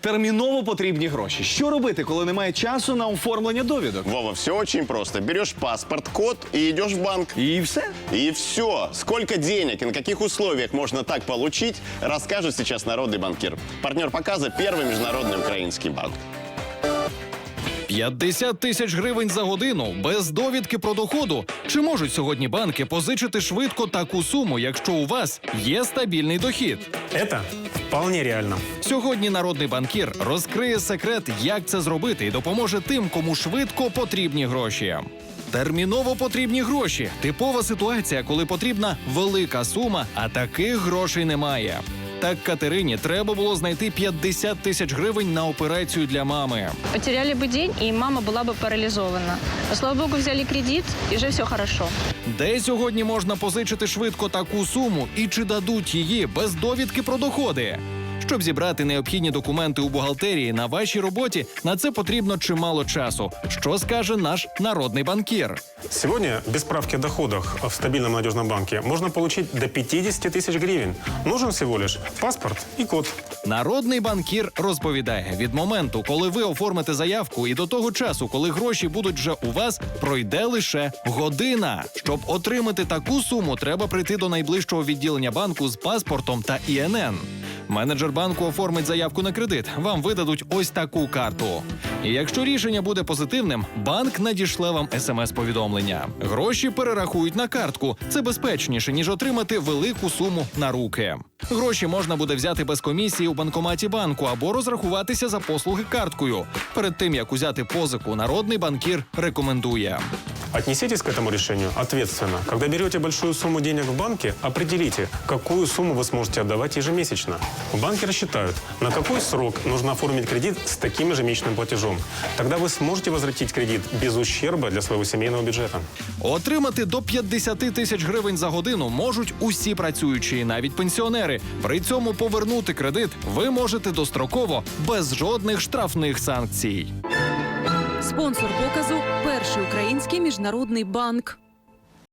Терміново потрібні гроші. Що робити, коли немає часу на оформлення довідок? Вова, все очень просто. Берешь паспорт, код и идешь в банк. І все. И все. Сколько денег и на каких условиях можно так получить, расскажет сейчас народный банкир. Партнер показа – первый международный украинский банк. 50 тисяч гривень за годину без довідки про доходу. Чи можуть сьогодні банки позичити швидко таку суму, якщо у вас є стабільний дохід? Это вполне реально. Сьогодні народний банкір розкриє секрет, як це зробити, і допоможе тим, кому швидко потрібні гроші. Терміново потрібні гроші. Типова ситуація, коли потрібна велика сума, а таких грошей немає. Так Катерині треба було знайти 50 тисяч гривень на операцію для мами. Потеряли бы день, и мама была бы парализована. Но, слава богу, взяли кредит, и уже все хорошо. Де сьогодні можна позичити швидко таку суму і чи дадуть її без довідки про доходи? Щоб зібрати необхідні документи у бухгалтерії на вашій роботі, на це потрібно чимало часу. Що скаже наш народний банкір? Сегодня без справки о доходах в стабильном надежном банке можно получить до 50 тысяч гривен. Нужен всего лишь паспорт и код. Народний банкір розповідає: від моменту, коли ви оформите заявку, і до того часу, коли гроші будуть вже у вас, пройде лише година. Щоб отримати таку суму, треба прийти до найближчого відділення банку з паспортом та ІНН. Менеджер банку оформить заявку на кредит. Вам видадуть ось таку карту. І якщо рішення буде позитивним, банк надішле вам смс-повідомлення. Гроші перерахують на картку. Це безпечніше ніж отримати велику суму на руки. Гроші можна буде взяти без комісії у банкоматі банку або розрахуватися за послуги карткою. Перед тим як узяти позику, народний банкір рекомендує. Отнеситесь к этому решению ответственно. Когда берете большую сумму денег в банке, определите, какую сумму вы сможете отдавать ежемесячно. Банки рассчитают, на какой срок нужно оформить кредит с таким ежемесячным платежом. Тогда вы сможете возвратить кредит без ущерба для своего семейного бюджета. Отримати до 50 тисяч гривень за годину можуть усі працюючі, навіть пенсіонери. При цьому повернути кредит ви можете достроково без жодних штрафних санкцій. Спонсор показу перший український міжнародний банк.